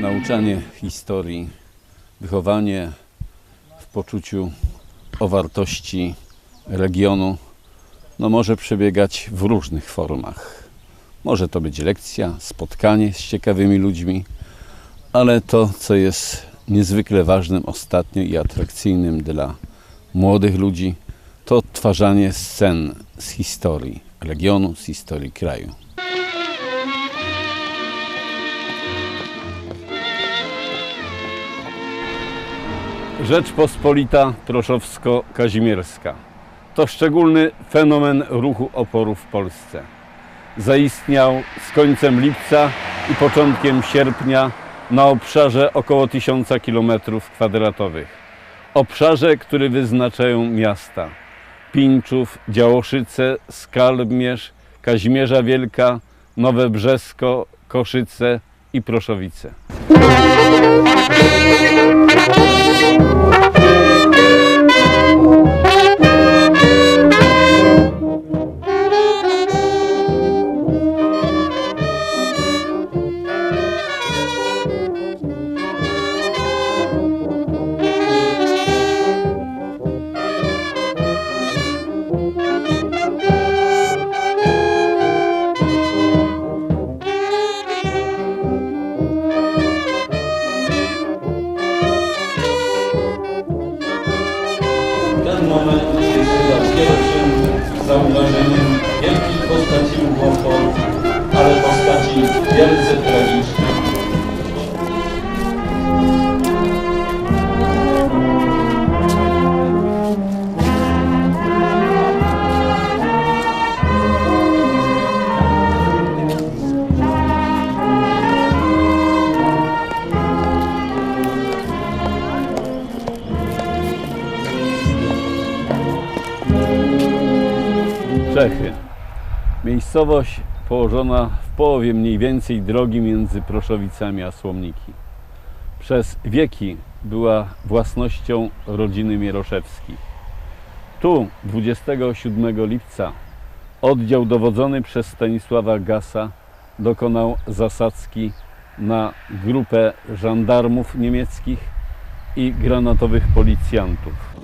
Nauczanie historii, wychowanie w poczuciu o wartości regionu no może przebiegać w różnych formach. Może to być lekcja, spotkanie z ciekawymi ludźmi, ale to, co jest niezwykle ważnym ostatnio i atrakcyjnym dla młodych ludzi, to odtwarzanie scen z historii regionu, z historii kraju. Rzeczpospolita Proszowsko-Kazimierska to szczególny fenomen ruchu oporu w Polsce. Zaistniał z końcem lipca i początkiem sierpnia na obszarze około 1000 km2. Obszarze, który wyznaczają miasta Pińczów, Działoszyce, Skalmierz, Kazimierza Wielka, Nowe Brzesko, Koszyce i Proszowice. Wielce tragicznych. Czechy. Miejscowość położona połowie mniej więcej drogi między Proszowicami a Słomniki. Przez wieki była własnością rodziny Mieroszewskich. Tu 27 lipca oddział dowodzony przez Stanisława Gasa dokonał zasadzki na grupę żandarmów niemieckich i granatowych policjantów.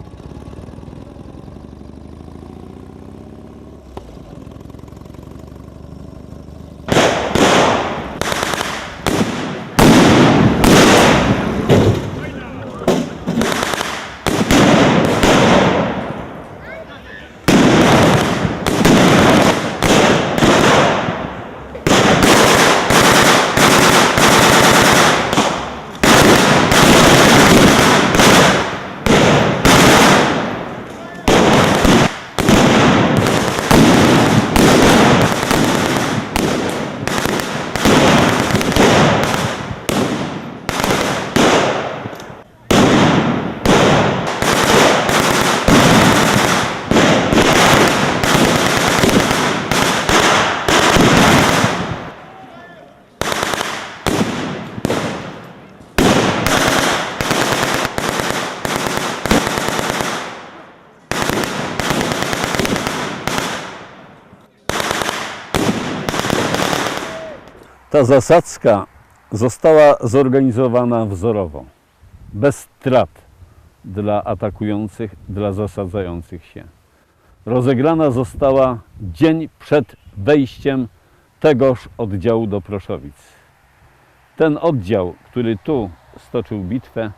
Ta zasadzka została zorganizowana wzorowo, bez strat dla atakujących, dla zasadzających się. Rozegrana została dzień przed wejściem tegoż oddziału do Proszowic. Ten oddział, który tu stoczył bitwę,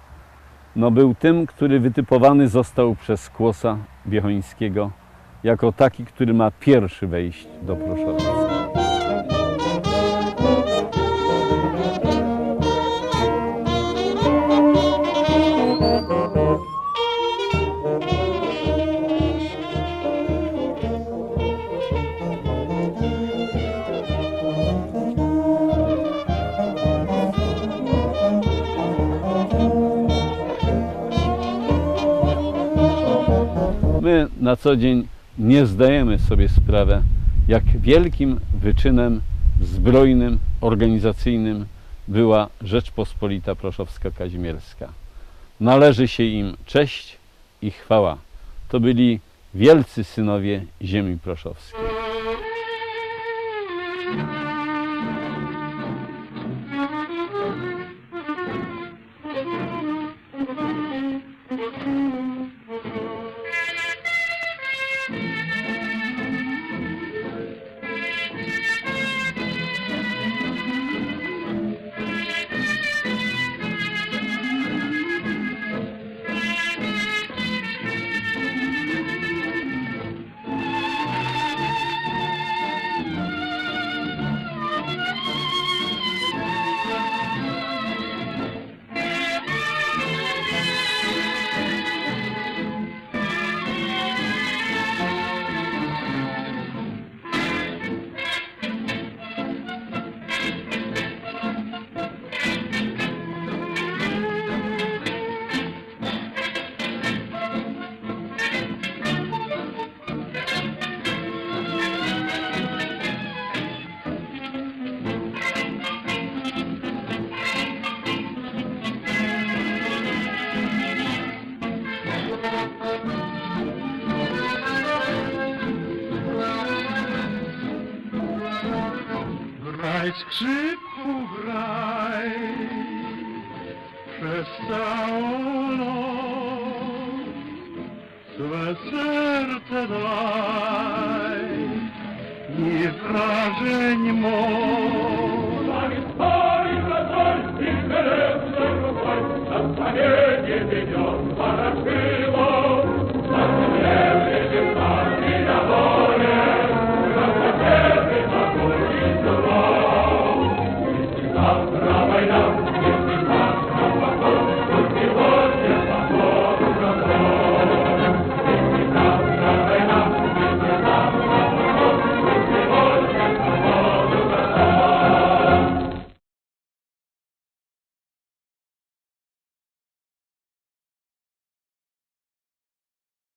no był tym, który wytypowany został przez Kłosa Biechońskiego jako taki, który ma pierwszy wejść do Proszowic. My na co dzień nie zdajemy sobie sprawy, jak wielkim wyczynem zbrojnym, organizacyjnym była Rzeczpospolita Proszowska-Kazimierska. Należy się im cześć i chwała. To byli wielcy synowie ziemi proszowskiej. Graj skrzypku, graj przez całą noc. Swe serce daj i wrażeń moc. Zamiast